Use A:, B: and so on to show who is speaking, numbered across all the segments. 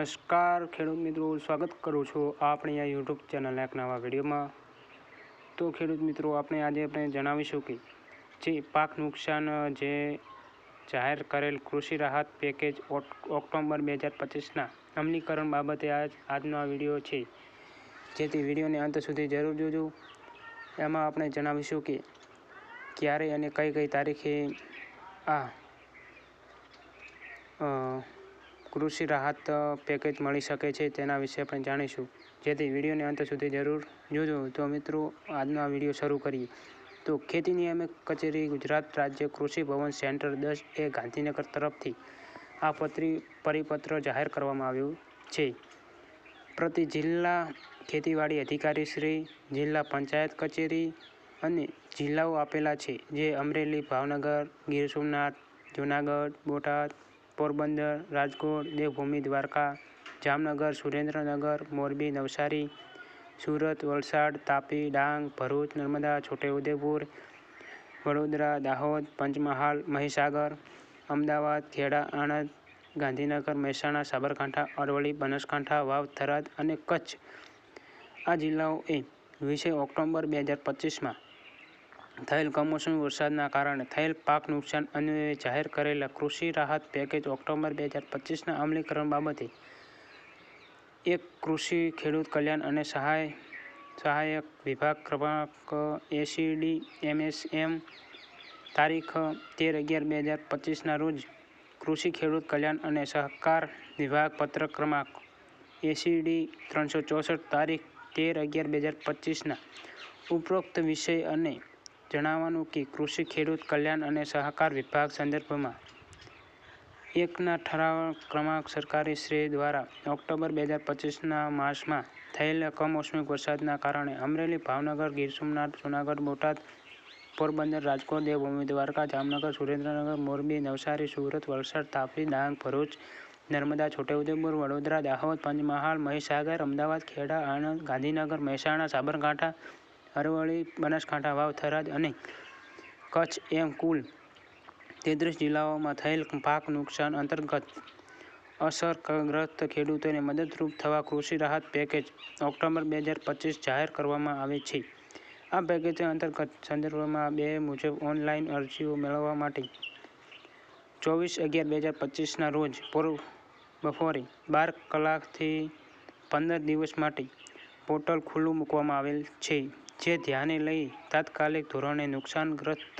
A: નમસ્કાર, ખેડૂત મિત્રો, સ્વાગત કરું છું આપણી આ યુટ્યુબ ચેનલ એક નવા વિડીયોમાં. તો ખેડૂત મિત્રો, આપણે આજે આપણે જણાવીશું કે જે પાક નુકસાન, જે જાહેર કરેલ કૃષિ રાહત પેકેજ ઓક- ઓક્ટોબર બે હજાર પચીસના અમલીકરણ બાબતે આજ, આજનો આ વીડિયો છે. જેથી વિડીયોને અંત સુધી જરૂર જોજો. એમાં આપણે જણાવીશું કે ક્યારે અને કઈ કઈ તારીખે આ કૃષિ રાહત પેકેજ મળી શકે છે તેના વિશે પણ જાણીશું. જેથી વિડીયોને અંત સુધી જરૂર જોજો. તો મિત્રો, આજનો આ વીડિયો શરૂ કરીએ. તો ખેતી નિયામક કચેરી ગુજરાત રાજ્ય કૃષિ ભવન સેન્ટર દસ એ ગાંધીનગર તરફથી આ પત્રી પરિપત્ર જાહેર કરવામાં આવ્યું છે. પ્રતિ જિલ્લા ખેતીવાડી અધિકારી શ્રી, જિલ્લા પંચાયત કચેરી અને જિલ્લાઓ આપેલા છે. જે અમરેલી, ભાવનગર, ગીર સોમનાથ, જૂનાગઢ, બોટાદ પોરબંદર, રાજકોટ, દેવભૂમિ, દ્વારકા, જામનગર, સુરેન્દ્રનગર, મોરબી, નવસારી, સુરત, વલસાડ, તાપી, ડાંગ, ભરૂચ, નર્મદા, છોટેઉદેપુર, વડોદરા, દાહોદ, પંચમહાલ, મહીસાગર, અમદાવાદ, ખેડા, આણંદ, ગાંધીનગર, મહેસાણા, સાબરકાંઠા, અરવલ્લી, બનાસકાંઠા, વાવ, થરાદ અને કચ્છ. આ જિલ્લાઓએ વીસે ઓક્ટોબર બે હજાર પચીસમાં થયેલ કમોસમી વરસાદના કારણે થયેલ પાક નુકસાન અન્વયે જાહેર કરેલા કૃષિ રાહત પેકેજ ઓક્ટોબર બે હજાર પચીસના અમલીકરણ બાબતે એક કૃષિ ખેડૂત કલ્યાણ અને સહાય, સહાયક વિભાગ ક્રમાંક એસીડી એમએસએમ તારીખ તેર અગિયાર બે હજાર પચીસના રોજ કૃષિ ખેડૂત કલ્યાણ અને સહકાર વિભાગ પત્ર ક્રમાંક એસીડી ત્રણસો ચોસઠ તારીખ તેર અગિયાર બે હજાર પચીસના ઉપરોક્ત વિષય અને જણાવવાનું કે કૃષિ, ખેડૂત કલ્યાણ અને સહકાર વિભાગ સંદર્ભમાં એકના ઠરાવ ક્રમાંક સરકારી શ્રેય દ્વારા ઓક્ટોબર બે હજાર પચીસના માસમાં થયેલા કમોસમી વરસાદના કારણે અમરેલી, ભાવનગર, ગીર સોમનાથ, જૂનાગઢ, બોટાદ, પોરબંદર, રાજકોટ, દેવભૂમિ, દ્વારકા, જામનગર, સુરેન્દ્રનગર, મોરબી, નવસારી, સુરત, વલસાડ, તાપી, ડાંગ, ભરૂચ, નર્મદા, છોટાઉદેપુર, વડોદરા, દાહોદ, પંચમહાલ, મહીસાગર, અમદાવાદ, ખેડા, આણંદ, ગાંધીનગર, મહેસાણા, સાબરકાંઠા અરવલ્લી બનાસકાંઠા વાવ, થરાદ અને કચ્છ એમ કુલ તેત્રીસ જિલ્લાઓમાં થયેલ પાક નુકસાન અંતર્ગત અસરગ્રસ્ત ખેડૂતોને મદદરૂપ થવા કૃષિ રાહત પેકેજ ઓક્ટોબર બે હજાર પચીસ જાહેર કરવામાં આવે છે. આ પેકેજ અંતર્ગત સંદર્ભમાં બે મુજબ ઓનલાઈન અરજીઓ મેળવવા માટે ચોવીસ અગિયાર બે હજાર પચીસના રોજ પૂર્વ બપોરે બાર કલાકથી પંદર દિવસ માટે પોર્ટલ ખુલ્લું મૂકવામાં આવેલ છે. જે ધ્યાને લઈ તાત્કાલિક ધોરણે નુકસાનગ્રસ્ત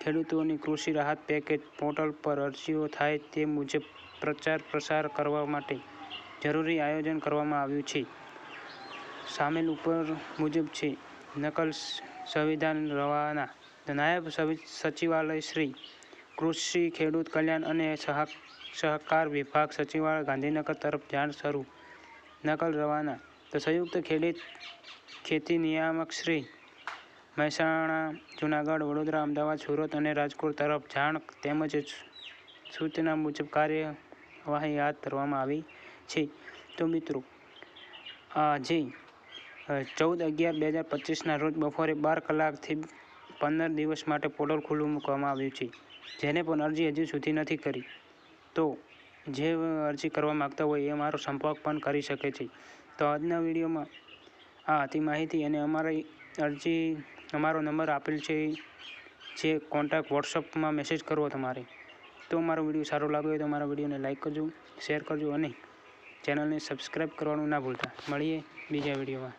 A: ખેડૂતોની કૃષિ રાહત પેકેજ પોર્ટલ પર અરજીઓ થાય તે મુજબ પ્રચાર પ્રસાર કરવા માટે જરૂરી આયોજન કરવામાં આવ્યું છે. સામેલ ઉપર મુજબ છે, નકલ સંવિધાન રવાના, નાયબ સચિવાલય શ્રી, કૃષિ ખેડૂત કલ્યાણ અને સહક સહકાર વિભાગ સચિવાલય ગાંધીનગર તરફ જાણ શરૂ, નકલ રવાના, તો સંયુક્ત ખેડૂત ખેતી નિયામક શ્રી મહેસાણા, જુનાગઢ, વડોદરા, અમદાવાદ, સુરત અને રાજકોટ તરફ જાણ તેમજ સૂચના મુજબ કાર્યવાહી હાથ ધરવામાં આવી છે. તો મિત્રો, આજે ચૌદ અગિયાર બે હજાર પચીસના રોજ બપોરે બાર કલાકથી પંદર દિવસ માટે પોર્ટલ ખુલ્લું મૂકવામાં આવ્યું છે. જેને પણ અરજી હજુ સુધી નથી કરી. તો, જે અરજી કરવા માગતા હોય એ મારો સંપર્ક પણ કરી શકે છે. તો આજના વિડીયોમાં આ હતી માહિતી અને અમારી અરજી, અમારો નંબર આપેલ છે, જે કોન્ટેક્ટ વોટ્સઅપમાં મેસેજ કરવો તમારે. તો મારો વીડિયો સારો લાગ્યો હોય તો મારા વિડીયોને લાઇક કરજો શેર કરજો અને ચેનલને સબસ્ક્રાઈબ કરવાનું ના ભૂલતા. મળીએ બીજા વિડીયોમાં.